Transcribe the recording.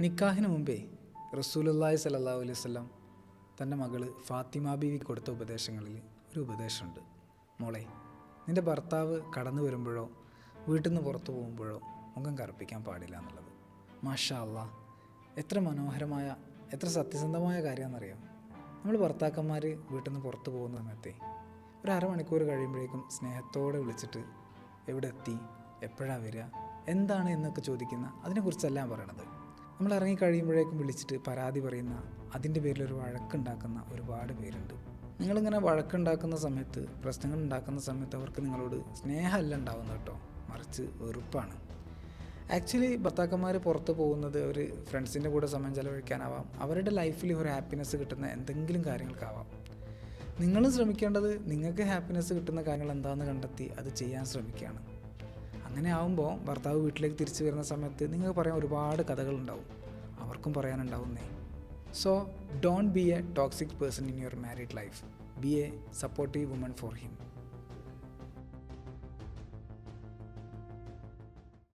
നിക്കാഹിന് മുമ്പേ റസൂലുല്ലാഹി സല്ലല്ലാഹു അലൈഹി വസല്ലം തന്റെ മകൾ ഫാത്തിമ ബീവി കൊടുത്ത ഉപദേശങ്ങളിൽ ഒരു ഉപദേശമുണ്ട്. മോളെ നിന്റെ ഭർത്താവ് കടന്നു വരുമ്പോഴോ വീട്ടിൽ നിന്ന് പുറത്തു പോകുമ്പോഴോ മുഖം കറുപ്പിക്കാൻ പാടില്ല എന്നുള്ളത്. മാഷാ അല്ല എത്ര മനോഹരമായ എത്ര സത്യസന്ധമായ കാര്യമാണെന്നറിയാം. നമ്മൾ ഭർത്താക്കന്മാർ വീട്ടിൽ നിന്ന് പുറത്തു പോകുന്ന സമയത്തെ ഒരു അരമണിക്കൂർ കഴിയുമ്പോഴേക്കും സ്നേഹത്തോടെ വിളിച്ചിട്ട് എവിടെ എത്തി എപ്പോഴാണ് വരിക? എന്താണ്? എന്നൊക്കെ ചോദിക്കുന്ന അതിനെക്കുറിച്ചല്ല പറയണത്. നമ്മൾ ഇറങ്ങി കഴിയുമ്പോഴേക്കും വിളിച്ചിട്ട് പരാതി പറയുന്ന അതിന്റെ പേരിൽ ഒരു വഴക്കുണ്ടാക്കുന്ന ഒരുപാട് പേരുണ്ട്. നിങ്ങളിങ്ങനെ വഴക്കുണ്ടാക്കുന്ന സമയത്ത് പ്രശ്നങ്ങൾ ഉണ്ടാക്കുന്ന സമയത്ത് അവർക്ക് നിങ്ങളോട് സ്നേഹമല്ല ഉണ്ടാവുന്നത് കേട്ടോ. മറിച്ച് വെറുപ്പാണ്. ആക്ച്വലി ഭർത്താക്കന്മാർ പുറത്ത് പോകുന്നത് അവർ ഫ്രണ്ട്സിന്റെ കൂടെ സമയം ചെലവഴിക്കാനാവാം. അവരുടെ ലൈഫിൽ ഒരു ഹാപ്പിനെസ് കിട്ടുന്ന എന്തെങ്കിലും കാര്യങ്ങൾക്കാവാം. നിങ്ങൾ ശ്രമിക്കേണ്ടത് നിങ്ങൾക്ക് ഹാപ്പിനെസ് കിട്ടുന്ന കാര്യങ്ങൾ എന്താണെന്ന് കണ്ടെത്തി അത് ചെയ്യാൻ ശ്രമിക്കുകയാണ്. അങ്ങനെ ആവുമ്പോൾ ഭർത്താവ് വീട്ടിലേക്ക് തിരിച്ചു വരുന്ന സമയത്ത് നിങ്ങൾക്ക് പറയാൻ ഒരുപാട് കഥകളുണ്ടാവും. അവർക്കും പറയാനുണ്ടാവുന്നേ. So don't be a toxic person in your married life be a supportive woman for him